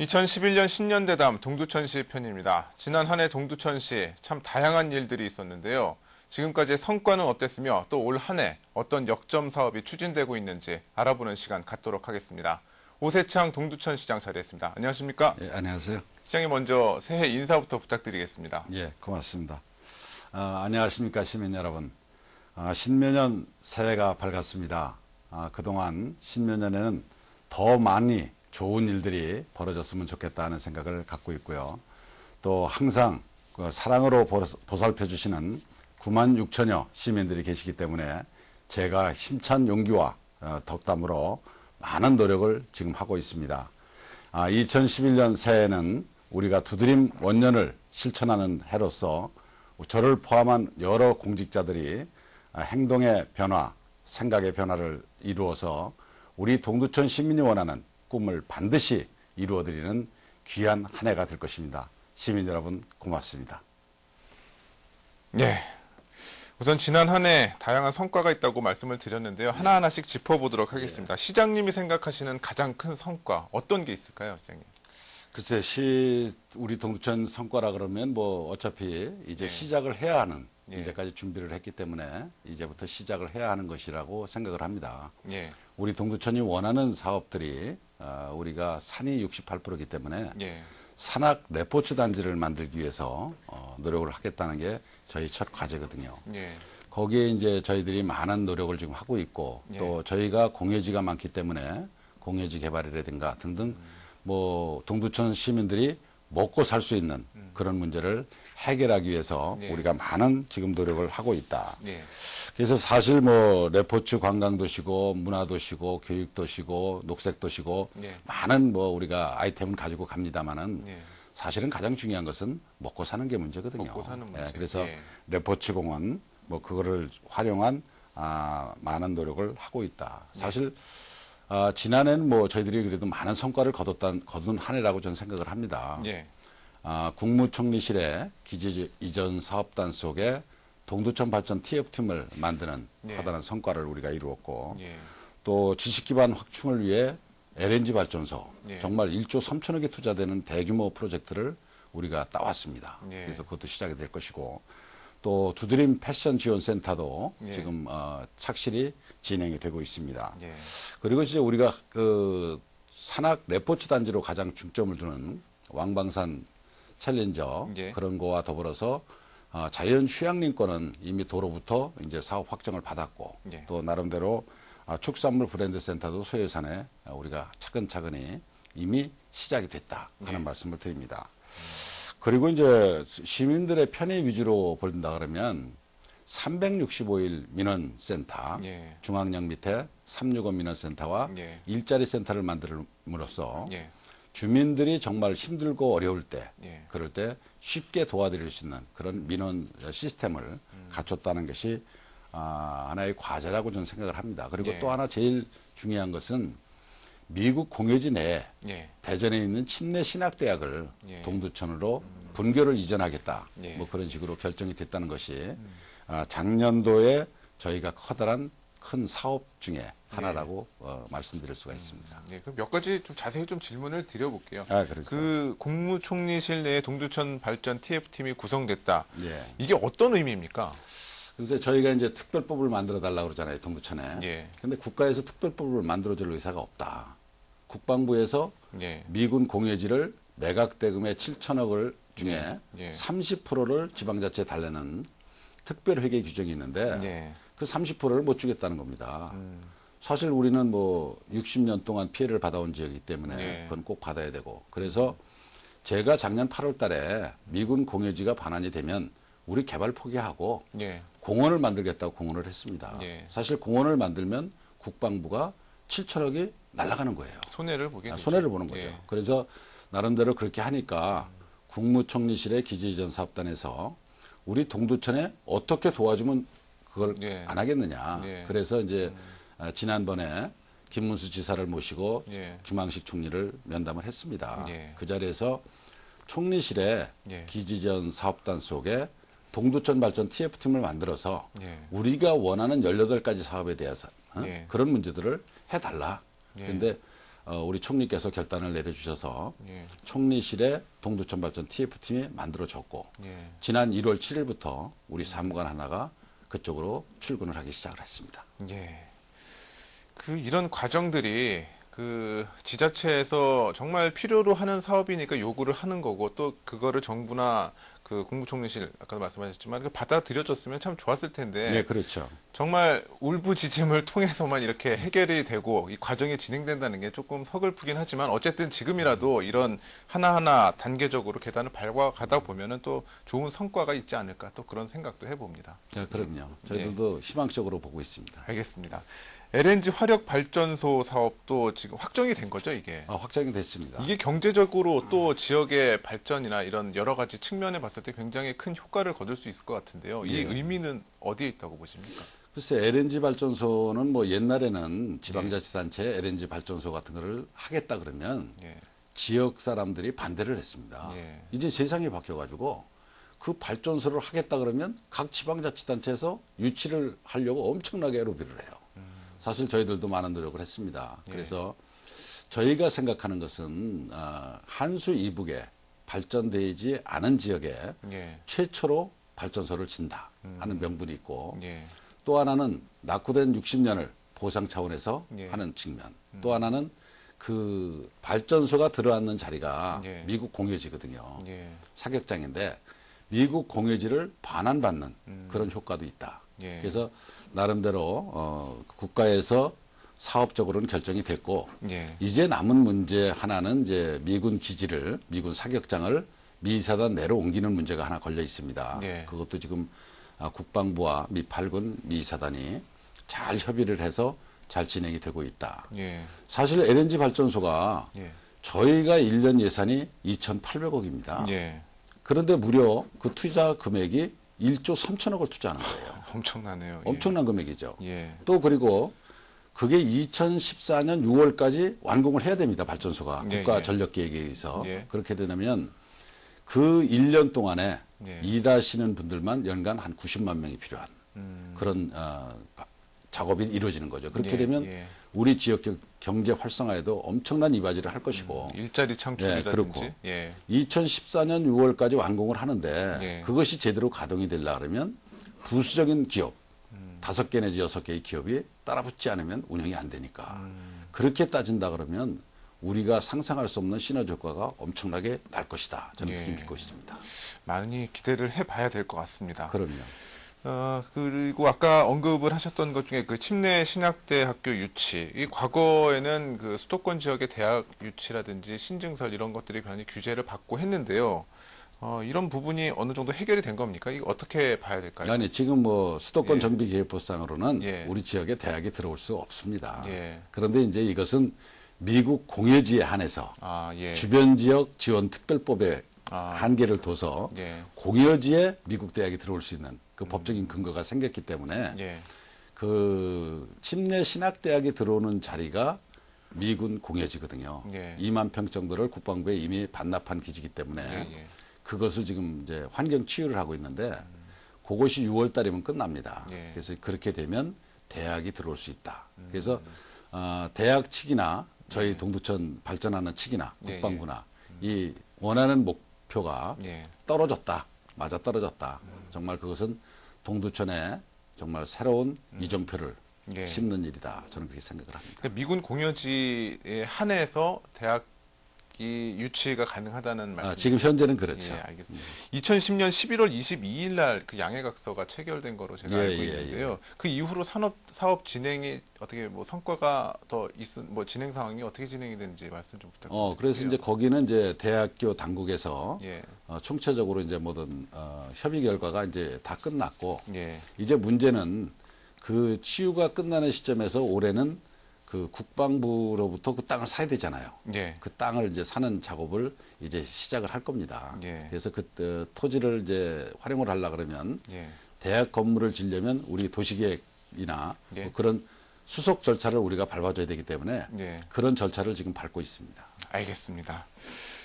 2011년 신년대담 동두천시 편입니다. 지난 한 해 동두천시 참 다양한 일들이 있었는데요. 지금까지의 성과는 어땠으며 또 올 한 해 어떤 역점 사업이 추진되고 있는지 알아보는 시간 갖도록 하겠습니다. 오세창 동두천시장 자리했습니다. 안녕하십니까? 예, 안녕하세요. 시장님 먼저 새해 인사부터 부탁드리겠습니다. 예, 고맙습니다. 아, 안녕하십니까 시민 여러분. 아, 신묘년 새해가 밝았습니다. 아, 그동안 신묘년에는 더 많이 좋은 일들이 벌어졌으면 좋겠다는 생각을 갖고 있고요. 또 항상 그 사랑으로 보살펴 주시는 9만 6천여 시민들이 계시기 때문에 제가 힘찬 용기와 어, 덕담으로 많은 노력을 지금 하고 있습니다. 2011년 새해에는 우리가 두드림 원년을 실천하는 해로서 저를 포함한 여러 공직자들이 행동의 변화, 생각의 변화를 이루어서 우리 동두천 시민이 원하는 꿈을 반드시 이루어드리는 귀한 한 해가 될 것입니다. 시민 여러분 고맙습니다. 네. 우선 지난 한 해 다양한 성과가 있다고 말씀을 드렸는데요. 하나하나씩 짚어보도록 하겠습니다. 시장님이 생각하시는 가장 큰 성과 어떤 게 있을까요, 시장님? 글쎄 시 우리 동두천 성과라 그러면 뭐 어차피 이제 네. 시작을 해야 하는 예. 이제까지 준비를 했기 때문에 이제부터 시작을 해야 하는 것이라고 생각을 합니다. 예. 우리 동두천이 원하는 사업들이 어, 우리가 산이 68%이기 때문에 예. 산악 레포츠 단지를 만들기 위해서 어, 노력을 하겠다는 게 저희 첫 과제거든요. 예. 거기에 이제 저희들이 많은 노력을 지금 하고 있고 예. 또 저희가 공예지가 많기 때문에 공예지 개발이라든가 등등 음. 뭐 동두천 시민들이 먹고 살 수 있는 음. 그런 문제를 해결하기 위해서 예. 우리가 많은 지금 노력을 하고 있다. 예. 그래서 사실 뭐 레포츠 관광도시고 문화도시고 교육도시고 녹색도시고 예. 많은 뭐 우리가 아이템을 가지고 갑니다만은 예. 사실은 가장 중요한 것은 먹고 사는 게 문제거든요. 먹고 사는 문제. 예, 그래서 예. 레포츠 공원 뭐 그거를 활용한 아, 많은 노력을 하고 있다. 사실 아, 지난해는 뭐 저희들이 그래도 많은 성과를 거뒀다, 거둔 한 해라고 저는 생각을 합니다. 예. 아, 국무총리실의 기지 이전 사업단 속에 동두천 발전 TF팀을 만드는 예. 커다란 성과를 우리가 이루었고 예. 또 지식 기반 확충을 위해 LNG 발전소 예. 정말 1조 3천억이 투자되는 대규모 프로젝트를 우리가 따왔습니다. 예. 그래서 그것도 시작이 될 것이고 또 두드림 패션 지원 센터도 예. 지금 어, 착실히 진행이 되고 있습니다. 예. 그리고 이제 우리가 그 산악 레포츠 단지로 가장 중점을 두는 왕방산 챌린저 예. 그런 거와 더불어서 어, 자연 휴양림권은 이미 도로부터 이제 사업 확정을 받았고 예. 또 나름대로 어, 축산물 브랜드 센터도 소해산에 우리가 차근차근히 이미 시작이 됐다 하는 예. 말씀을 드립니다. 그리고 이제 시민들의 편의 위주로 본다 그러면 365일 민원센터 예. 중앙역 밑에 365 민원센터와 예. 일자리 센터를 만들므로써 예. 주민들이 정말 힘들고 어려울 때 예. 그럴 때 쉽게 도와드릴 수 있는 그런 민원 시스템을 음. 갖췄다는 것이 아, 하나의 과제라고 저는 생각을 합니다. 그리고 예. 또 하나 제일 중요한 것은 미국 공여지 내에 예. 대전에 있는 침례 신학대학을 예. 동두천으로 음. 분교를 이전하겠다. 예. 뭐 그런 식으로 결정이 됐다는 것이 음. 아, 작년도에 저희가 커다란 큰 사업 중에 하나라고 네. 어, 말씀드릴 수가 있습니다. 음, 네, 그럼 몇 가지 좀 자세히 좀 질문을 드려볼게요. 아, 그렇죠. 그 국무총리실 내에 동두천 발전 TF팀이 구성됐다. 예. 이게 어떤 의미입니까? 그래서 저희가 이제 특별법을 만들어 달라고 그러잖아요, 동두천에. 예. 근데 국가에서 특별법을 만들어 줄 의사가 없다. 국방부에서 예. 미군 공예지를 매각 대금의 7천억을 중에 예. 30%를 지방자치에 달래는 특별회계 규정이 있는데 예. 그 30%를 못 주겠다는 겁니다. 음. 사실 우리는 뭐 60년 동안 피해를 받아온 지역이기 때문에 네. 그건 꼭 받아야 되고 그래서 제가 작년 8월 달에 미군 공여지가 반환이 되면 우리 개발 포기하고 네. 공원을 만들겠다고 공원을 했습니다. 네. 사실 공원을 만들면 국방부가 7천억이 날아가는 거예요. 손해를 보게 아, 손해를 보는 거죠. 예. 그래서 나름대로 그렇게 하니까 국무총리실의 기지이전 사업단에서 우리 동두천에 어떻게 도와주면 그걸 예. 안 하겠느냐. 예. 그래서 이제 음. 지난번에 김문수 지사를 모시고 예. 김황식 총리를 면담을 했습니다. 예. 그 자리에서 총리실에 예. 기지전 사업단 속에 동두천 발전 TF팀을 만들어서 예. 우리가 원하는 18가지 사업에 대해서 어? 그런 문제들을 해달라. 그런데 어, 우리 총리께서 결단을 내려주셔서 예. 총리실에 동두천 발전 TF팀이 만들어졌고 예. 지난 1월 7일부터 우리 사무관 하나가 그쪽으로 출근을 하기 시작을 했습니다. 예. 그 이런 과정들이 그 지자체에서 정말 필요로 하는 사업이니까 요구를 하는 거고 또 그거를 정부나 그 국무총리실 아까 도 말씀하셨지만 그 받아들여졌으면 참 좋았을 텐데 네, 그렇죠. 정말 울부짖음을 통해서만 이렇게 해결이 되고 이 과정이 진행된다는 게 조금 서글프긴 하지만 어쨌든 지금이라도 이런 하나하나 단계적으로 계단을 밟아가다 보면은 또 좋은 성과가 있지 않을까 또 그런 생각도 해봅니다. 네, 그럼요. 저희들도 희망적으로 보고 있습니다. 알겠습니다. LNG 화력 발전소 사업도 지금 확정이 된 거죠, 이게. 아, 확정이 됐습니다. 이게 경제적으로 또 지역의 발전이나 이런 여러 가지 측면에 봤을 때 굉장히 큰 효과를 거둘 수 있을 것 같은데요. 이 예. 의미는 어디에 있다고 보십니까? 글쎄 LNG 발전소는 뭐 옛날에는 지방자치단체 LNG 발전소 같은 거를 하겠다 그러면 예. 지역 사람들이 반대를 했습니다. 예. 이제 세상이 바뀌어가지고 그 발전소를 하겠다 그러면 각 지방자치단체에서 유치를 하려고 엄청나게 로비를 해요. 사실 저희들도 많은 노력을 했습니다. 예. 그래서 저희가 생각하는 것은 아, 한수 이북에 발전되지 않은 지역에 예. 최초로 발전소를 진다 하는 명분이 있고 예. 또 하나는 낙후된 60년을 보상 차원에서 예. 하는 측면. 또 하나는 그 발전소가 들어앉는 자리가 예. 미국 공유지거든요. 예. 사격장인데 미국 공유지를 반환받는 그런 효과도 있다. 음. 예. 그래서 나름대로 어, 국가에서 사업적으로는 결정이 됐고 예. 이제 남은 문제 하나는 이제 미군 기지를 미군 사격장을 미사단 내로 옮기는 문제가 하나 걸려 있습니다. 예. 그것도 지금 아, 국방부와 미 8군 미사단이 잘 협의를 해서 잘 진행이 되고 있다. 예. 사실 LNG 발전소가 예. 저희가 1년 예산이 2,800억입니다. 예. 그런데 무려 그 투자 금액이 1조 3천억을 투자하는 거예요. 엄청나네요. 예. 엄청난 금액이죠. 예. 또 그리고 그게 2014년 6월까지 완공을 해야 됩니다. 발전소가 예, 국가 예. 전력 계획에 의해서 예. 그렇게 되면 그 1년 동안에 예. 일하시는 분들만 연간 한 90만 명이 필요한 음. 그런 어, 바- 작업이 이루어지는 거죠. 그렇게 예, 되면 예. 우리 지역 경- 경제 활성화에도 엄청난 이바지를 할 것이고 일자리 예, 창출이라든지 그렇고. 예. 2014년 6월까지 완공을 하는데 예. 그것이 제대로 가동이 되려 그러면 부수적인 기업 음. 다섯 개 내지 여섯 개의 기업이 따라붙지 않으면 운영이 안 되니까 음. 그렇게 따진다 그러면 우리가 상상할 수 없는 시너지 효과가 엄청나게 날 것이다 저는 예. 그렇게 믿고 있습니다. 많이 기대를 해봐야 될 것 같습니다. 그럼요. 어, 그리고 아까 언급을 하셨던 것 중에 그 침내 신학대학교 유치. 이 과거에는 그 수도권 지역의 대학 유치라든지 신증설 이런 것들이 많이 규제를 받고 했는데요. 어, 이런 부분이 어느 정도 해결이 된 겁니까? 이거 어떻게 봐야 될까요? 아니 지금 뭐 수도권 예. 정비 계획법상으로는 예. 우리 지역에 대학이 들어올 수 없습니다. 예. 그런데 이제 이것은 미국 공여지에 한해서 아, 예. 주변 지역 지원 특별법에 아. 한계를 둬서 예. 공여지에 미국 대학이 들어올 수 있는 그 법적인 근거가 생겼기 때문에 예. 그 침례 신학 대학이 들어오는 자리가 미군 공여지거든요. 예. 2만 평 정도를 국방부에 이미 반납한 기지이기 때문에. 그것을 지금 이제 환경 치유를 하고 있는데 그것이 6월 달이면 끝납니다. 예. 그래서 그렇게 되면 대학이 들어올 수 있다. 음. 그래서 어, 대학 측이나 저희 동두천 발전하는 측이나 예, 국방부나 이 원하는 목표가 예. 떨어졌다. 맞아 떨어졌다. 정말 그것은 동두천에 정말 새로운 이정표를 예. 심는 일이다. 저는 그렇게 생각을 합니다. 그러니까 미군 공여지에 한해서 대학 이 유치가 가능하다는 말씀. 아, 지금 현재는 그렇죠. 예, 알겠습니다. 2010년 11월 22일 날 그 양해각서가 체결된 거로 제가 예, 알고 예, 있는데요. 그 이후로 산업 사업 진행이 어떻게 뭐 성과가 더 있은 뭐 진행 상황이 어떻게 진행이 되는지 말씀 좀 부탁드립니다. 어, 그래서 이제 거기는 이제 대학교 당국에서 예. 어, 총체적으로 이제 모든 어, 협의 결과가 이제 다 끝났고 예. 이제 문제는 그 치유가 끝나는 시점에서 올해는 그 국방부로부터 그 땅을 사야 되잖아요. 예. 그 땅을 이제 사는 작업을 이제 시작을 할 겁니다. 예. 그래서 그 어, 토지를 이제 활용을 하려 그러면 예. 대학 건물을 지려면 우리 도시계획이나 예. 뭐 그런 수속 절차를 우리가 밟아줘야 되기 때문에 예. 그런 절차를 지금 밟고 있습니다. 알겠습니다.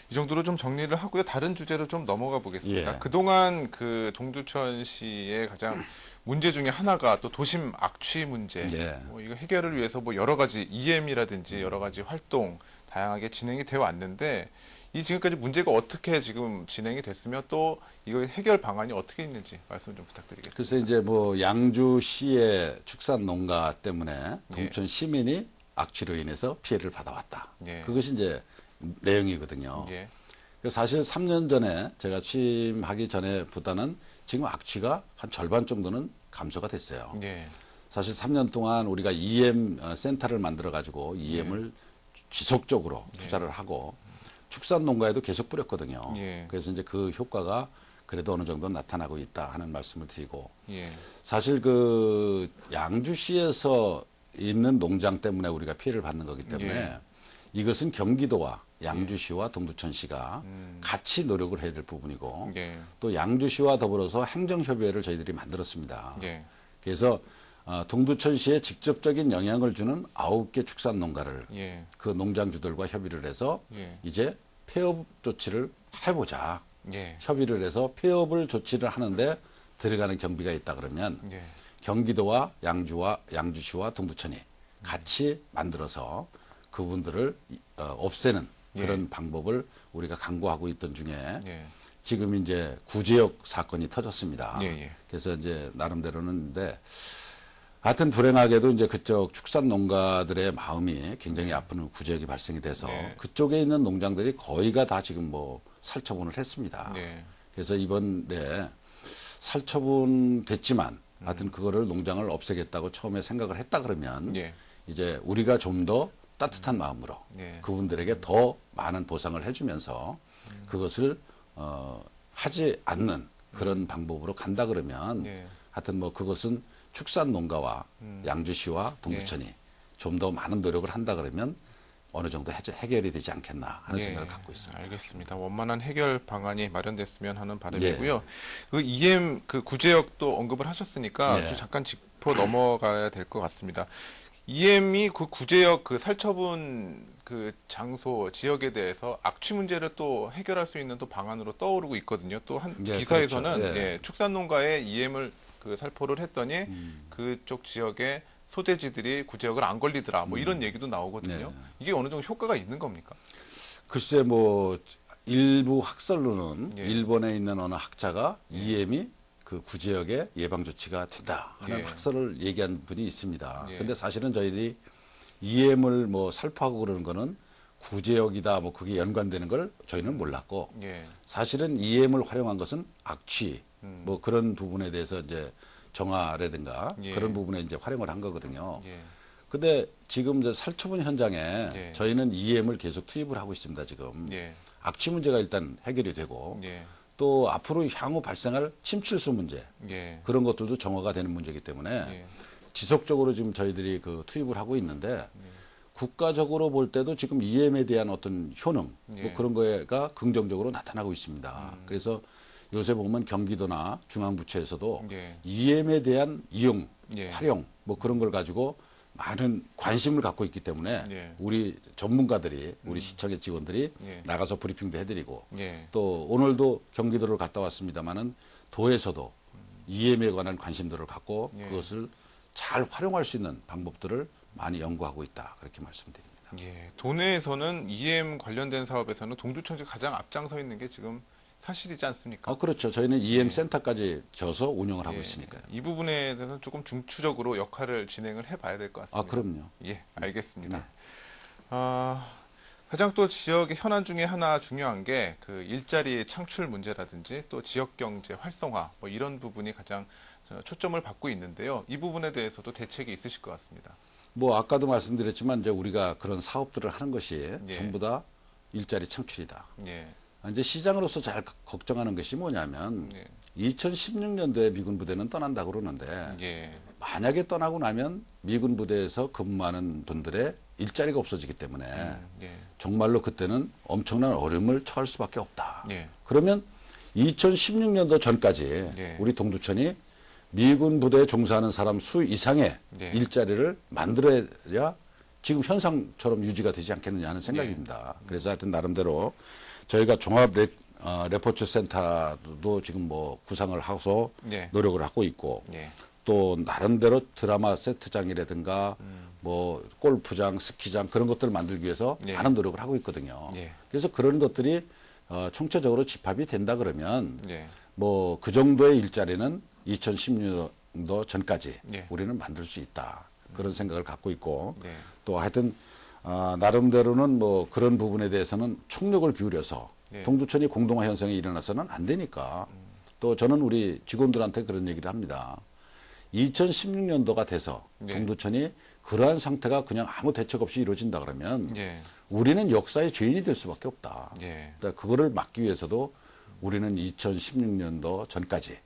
이 정도로 좀 정리를 하고요. 다른 주제로 좀 넘어가 보겠습니다. 예. 그동안 그 동두천시의 가장 문제 중에 하나가 또 도심 악취 문제. 예. 뭐 이거 해결을 위해서 뭐 여러 가지 EM이라든지 여러 가지 활동 다양하게 진행이 되어 왔는데 이 지금까지 문제가 어떻게 지금 진행이 됐으며 또 이거 해결 방안이 어떻게 있는지 말씀 좀 부탁드리겠습니다. 글쎄 이제 뭐 양주시의 축산 농가 때문에 예. 동천 시민이 악취로 인해서 피해를 받아왔다. 예. 그것이 이제 내용이거든요. 예. 그 사실 3년 전에 제가 취임하기 전에보다는 지금 악취가 한 절반 정도는 감소가 됐어요. 예. 사실 3년 동안 우리가 EM 어, 센터를 만들어 가지고 EM을 지속적으로 투자를 하고 축산 농가에도 계속 뿌렸거든요. 예. 그래서 이제 그 효과가 그래도 어느 정도 나타나고 있다 하는 말씀을 드리고 예. 사실 그 양주시에서 있는 농장 때문에 우리가 피해를 받는 거기 때문에 예. 이것은 경기도와 양주시와 동두천시가 음. 같이 노력을 해야 될 부분이고 예. 또 양주시와 더불어서 행정협의회를 저희들이 만들었습니다. 예. 그래서 어, 동두천시에 직접적인 영향을 주는 아홉 개 축산 농가를 예. 그 농장주들과 협의를 해서 예. 이제 폐업 조치를 해보자. 예. 협의를 해서 폐업을 조치를 하는데 들어가는 경비가 있다 그러면 예. 경기도와 양주와 양주시와 동두천이 같이 만들어서 그분들을 이- 어, 없애는 그런 방법을 우리가 강구하고 있던 중에 예. 지금 이제 구제역 사건이 터졌습니다. 예, 예. 그래서 이제 나름대로는데 하여튼 불행하게도 이제 그쪽 축산 농가들의 마음이 굉장히 아픈 구제역이 발생이 돼서 네. 그쪽에 있는 농장들이 거의가 다 지금 뭐 살처분을 했습니다. 네. 그래서 이번에 살처분 됐지만 하여튼 그거를 농장을 없애겠다고 처음에 생각을 했다 그러면 예. 이제 우리가 좀더 따뜻한 마음으로 네. 그분들에게 더 많은 보상을 해주면서 그것을 어, 하지 않는 그런 방법으로 간다 그러면 네. 하여튼 뭐 그것은 축산 농가와 양주시와 동두천이 좀더 많은 노력을 한다 그러면 어느 정도 해제- 해결이 되지 않겠나 하는 예, 생각을 갖고 있습니다. 알겠습니다. 원만한 해결 방안이 마련됐으면 하는 바람이고요. 그 EM 그 구제역도 언급을 하셨으니까 예. 좀 잠깐 짚고 넘어가야 될 것 같습니다. EM이 그 구제역 그 살처분 그 장소 지역에 대해서 악취 문제를 또 해결할 수 있는 또 방안으로 떠오르고 있거든요. 또한 예, 기사에서는 그렇죠. 예. 예, 축산 농가에 EM을 그 살포를 했더니 음. 그쪽 지역에 소재지들이 구제역을 안 걸리더라. 뭐 이런 얘기도 나오거든요. 네. 이게 어느 정도 효과가 있는 겁니까? 글쎄 뭐 일부 학설로는 예. 일본에 있는 어느 학자가 EM이 그 구제역의 예방 조치가 된다 하는 예. 학설을 얘기한 분이 있습니다. 예. 근데 사실은 저희들이 EM을 뭐 살포하고 그러는 거는 구제역이다 뭐 그게 연관되는 걸 저희는 몰랐고 예. 사실은 EM을 활용한 것은 악취 음. 뭐 그런 부분에 대해서 이제 정화라든가 예. 그런 부분에 이제 활용을 한 거거든요. 예. 근데 지금 이제 살처분 현장에 예. 저희는 EM을 계속 투입을 하고 있습니다, 지금. 예. 악취 문제가 일단 해결이 되고 예. 또 앞으로 향후 발생할 침칠수 문제 예. 그런 것들도 정화가 되는 문제이기 때문에 예. 지속적으로 지금 저희들이 그 투입을 하고 있는데 예. 국가적으로 볼 때도 지금 EM에 대한 어떤 효능 예. 음. 뭐 그런 거가 긍정적으로 나타나고 있습니다. 그래서 요새 보면 경기도나 중앙부처에서도 예. EM에 대한 이용, 예. 활용 뭐 그런 걸 가지고 많은 관심을 갖고 있기 때문에 예. 우리 전문가들이 우리 시청의 직원들이 예. 나가서 브리핑도 해드리고 예. 또 오늘도 경기도를 갔다 왔습니다마는 도에서도 EM에 관한 관심들을 갖고 예. 그것을 잘 활용할 수 있는 방법들을 많이 연구하고 있다 그렇게 말씀드립니다. 예. 도내에서는 EM 관련된 사업에서는 동두천시 가장 앞장서 있는 게 지금 사실이지 않습니까? 아, 그렇죠. 저희는 EM 센터까지 져서 운영을 하고 예. 있으니까요. 이 부분에 대해서는 조금 중추적으로 역할을 진행을 해봐야 될 것 같습니다. 아, 그럼요. 예, 알겠습니다. 네. 아, 가장 또 지역의 현안 중에 하나 중요한 게 그 일자리 창출 문제라든지 또 지역 경제 활성화 뭐 이런 부분이 가장 저, 초점을 받고 있는데요. 이 부분에 대해서도 대책이 있으실 것 같습니다. 뭐 아까도 말씀드렸지만 이제 우리가 그런 사업들을 하는 것이 예. 전부 다 일자리 창출이다. 예, 이제 시장으로서 잘 걱정하는 것이 뭐냐면 예, 2016년도에 미군 부대는 떠난다 그러는데 예, 만약에 떠나고 나면 미군 부대에서 근무하는 분들의 일자리가 없어지기 때문에 예, 정말로 그때는 엄청난 어려움을 처할 수밖에 없다. 예, 그러면 2016년도 전까지 예. 우리 동두천이 미군 부대에 종사하는 사람 수 이상의 예. 일자리를 만들어야 지금 현상처럼 유지가 되지 않겠느냐 하는 생각입니다. 예. 그래서 하여튼 나름대로 저희가 종합 레, 어, 레포츠 센터도 지금 뭐 구상을 하고서 예. 노력을 하고 있고 예, 또 나름대로 드라마 세트장이라든가 음. 뭐 골프장, 스키장 그런 것들을 만들기 위해서 예. 많은 노력을 하고 있거든요. 예. 그래서 그런 것들이 어, 총체적으로 집합이 된다 그러면 예. 뭐그 정도의 일자리는 2016년도 전까지 예. 우리는 만들 수 있다 그런 생각을 갖고 있고 네. 또 하여튼 아, 나름대로는 뭐 그런 부분에 대해서는 총력을 기울여서 예. 동두천이 공동화 현상이 일어나서는 안 되니까 또 저는 우리 직원들한테 그런 얘기를 합니다. 2016년도가 돼서 예. 동두천이 그러한 상태가 그냥 아무 대책 없이 이루어진다 그러면 예. 우리는 역사의 죄인이 될 수밖에 없다. 예. 그러니까 그거를 막기 위해서도 우리는 2016년도 전까지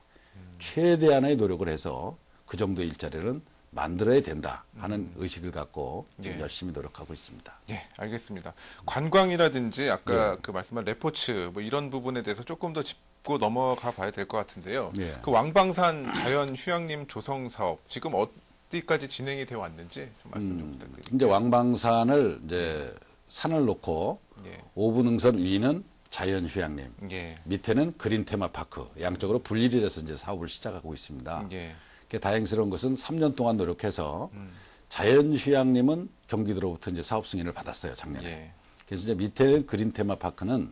최대한의 노력을 해서 그 정도의 일자리는 만들어야 된다 하는 의식을 갖고 예. 열심히 노력하고 있습니다. 예, 알겠습니다. 관광이라든지 아까 네. 그 말씀한 레포츠 뭐 이런 부분에 대해서 조금 더 짚고 넘어가 봐야 될 것 같은데요. 네. 그 왕방산 자연 휴양림 조성 사업 지금 어디까지 진행이 되어 왔는지 좀 말씀 좀 부탁드립니다. 이제 왕방산을 이제 산을 놓고 예. 오분응선 위는 자연 휴양림, 예. 밑에는 그린 테마파크 양쪽으로 분리를 해서 이제 사업을 시작하고 있습니다. 다행스러운 것은 3년 동안 노력해서 음. 자연휴양림은 경기도로부터 이제 사업 승인을 받았어요 작년에. 예. 그래서 이제 밑에 그린 테마 파크는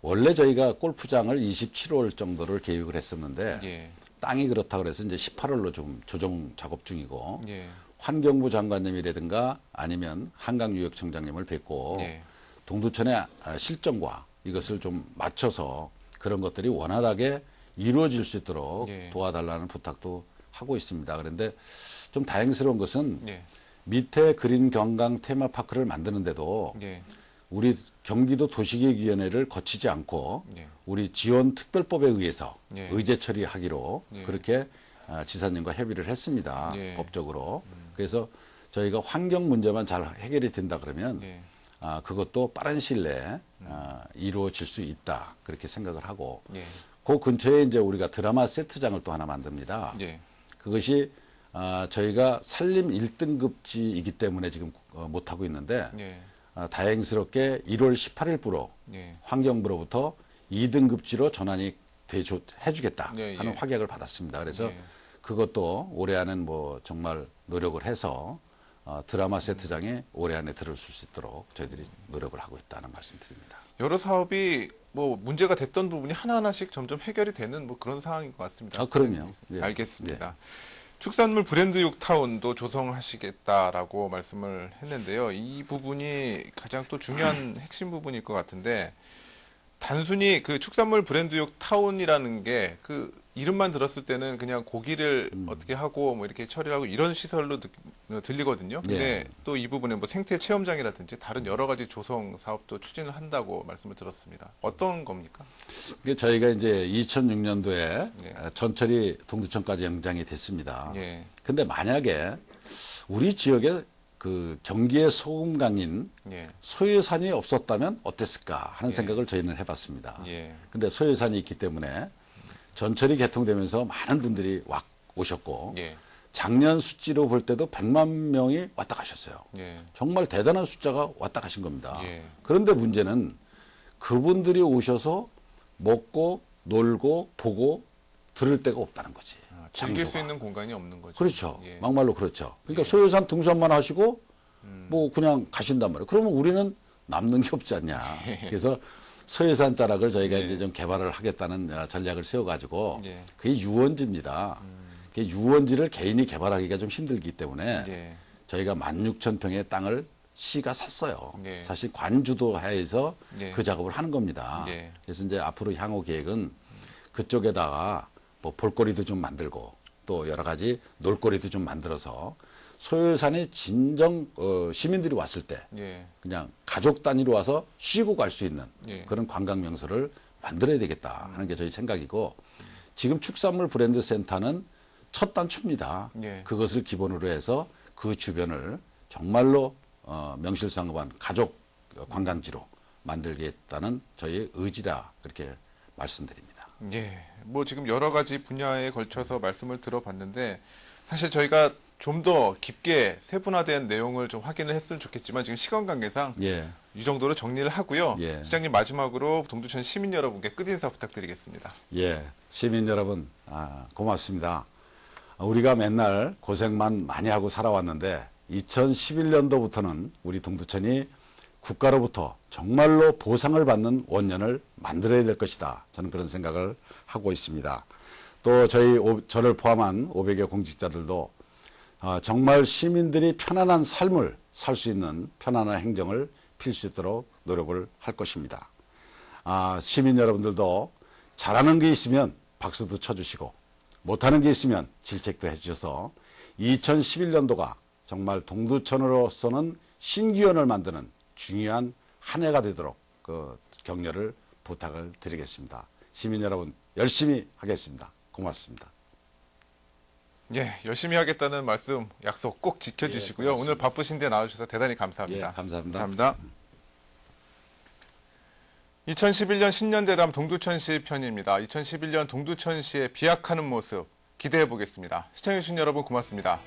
원래 저희가 골프장을 27월 정도를 계획을 했었는데 예. 땅이 그렇다 그래서 이제 18월로 좀 조정 작업 중이고 예. 환경부 장관님이라든가 아니면 한강유역청장님을 뵙고 예. 동두천의 아, 실정과 이것을 좀 맞춰서 그런 것들이 원활하게 이루어질 수 있도록 예. 도와달라는 부탁도 하고 있습니다. 그런데 좀 다행스러운 것은 예. 밑에 그린 경강 테마파크를 만드는데도 예. 우리 경기도 도시계획위원회를 거치지 않고 예. 우리 지원 특별법에 의해서 예. 의제 처리하기로 예. 그렇게 아, 지사님과 협의를 했습니다. 예. 음. 법적으로. 그래서 저희가 환경 문제만 잘 해결이 된다 그러면 예. 아, 그것도 빠른 시일 내에 아, 이루어질 수 있다. 그렇게 생각을 하고 예. 그 근처에 이제 우리가 드라마 세트장을 또 하나 만듭니다. 예. 그것이 아, 저희가 산림 1등급지이기 때문에 지금 어, 못하고 있는데 예. 아, 다행스럽게 1월 18일부로 예. 환경부로부터 2등급지로 전환이 돼줘, 해주겠다 예, 하는 예. 확약을 받았습니다. 그래서 예. 그것도 올해 안은 뭐 정말 노력을 해서 어, 드라마 세트장에 올해 안에 들을 수 있도록 저희들이 노력을 하고 있다는 말씀드립니다. 여러 사업이 뭐 문제가 됐던 부분이 하나하나씩 점점 해결이 되는 뭐 그런 상황인 것 같습니다. 아, 그럼요. 예. 알겠습니다. 축산물 브랜드 육 타운도 조성하시겠다라고 말씀을 했는데요. 이 부분이 가장 또 중요한 핵심 부분일 것 같은데 단순히 그 축산물 브랜드육 타운이라는 게 그 이름만 들었을 때는 그냥 고기를 음. 어떻게 하고 뭐 이렇게 처리하고 이런 시설로 느- 어, 들리거든요. 근데 예. 또이 부분에 뭐 생태 체험장이라든지 다른 여러 가지 조성 사업도 추진을 한다고 말씀을 들었습니다. 어떤 겁니까? 이게 저희가 이제 2006년도에 예. 전철이 동두천까지 연장이 됐습니다. 예. 근데 만약에 우리 지역에 그 경기의 소금강인 예. 소유산이 없었다면 어땠을까 하는 예. 생각을 저희는 해봤습니다. 예. 근데 소유산이 있기 때문에 전철이 개통되면서 많은 분들이 와 오셨고 예. 작년 수치로 볼 때도 100만 명이 왔다 가셨어요. 예. 정말 대단한 숫자가 왔다 가신 겁니다. 예. 그런데 문제는 그분들이 오셔서 먹고 놀고 보고 들을 데가 없다는 거지. 아, 즐길 수 장소가. 있는 공간이 없는 거죠. 그렇죠. 예. 막말로 그렇죠. 그러니까 예. 소유산 등산만 하시고 음. 뭐 그냥 가신단 말이에요. 그러면 우리는 남는 게 없지 않냐. 그래서 소유산 자락을 저희가 예. 이제 좀 개발을 하겠다는 어, 전략을 세워가지고 예. 음. 그게 유원지입니다. 그 유원지를 개인이 개발하기가 좀 힘들기 때문에 예. 저희가 16,000평의 땅을 시가 샀어요. 예. 사실 관주도 하에서 예. 그 작업을 하는 겁니다. 예. 그래서 이제 앞으로 향후 계획은 그쪽에다가 뭐 볼거리도 좀 만들고 또 여러 가지 놀거리도 좀 만들어서 소요산에 진정 어, 시민들이 왔을 때 예. 그냥 가족 단위로 와서 쉬고 갈 수 있는 예. 그런 관광 명소를 만들어야 되겠다 하는 게 저희 생각이고 지금 축산물 브랜드 센터는 첫 단추입니다. 예. 그것을 기본으로 해서 그 주변을 정말로 어, 명실상부한 가족 관광지로 만들겠다는 저희의 의지라 그렇게 말씀드립니다. 예. 뭐 지금 여러 가지 분야에 걸쳐서 말씀을 들어봤는데 사실 저희가 좀 더 깊게 세분화된 내용을 좀 확인을 했으면 좋겠지만 지금 시간 관계상 예. 이 정도로 정리를 하고요. 예. 시장님 마지막으로 동두천 시민 여러분께 끝인사 부탁드리겠습니다. 예, 시민 여러분, 아, 고맙습니다. 우리가 맨날 고생만 많이 하고 살아왔는데 2011년도부터는 우리 동두천이 국가로부터 정말로 보상을 받는 원년을 만들어야 될 것이다. 저는 그런 생각을 하고 있습니다. 또 저희 오- 저를 포함한 500여 공직자들도 어, 정말 시민들이 편안한 삶을 살 수 있는 편안한 행정을 필수 있도록 노력을 할 것입니다. 아, 시민 여러분들도 잘하는 게 있으면 박수도 쳐주시고 못하는 게 있으면 질책도 해주셔서 2011년도가 정말 동두천으로서는 신기원을 만드는 중요한 한 해가 되도록 그 격려를 부탁을 드리겠습니다. 시민 여러분 열심히 하겠습니다. 고맙습니다. 예, 열심히 하겠다는 말씀 약속 꼭 지켜주시고요. 예, 오늘 바쁘신데 나와주셔서 대단히 감사합니다. 예, 감사합니다. 감사합니다. 2011년 신년대담 동두천시 편입니다. 2011년 동두천시의 비약하는 모습 기대해 보겠습니다. 시청해주신 여러분 고맙습니다.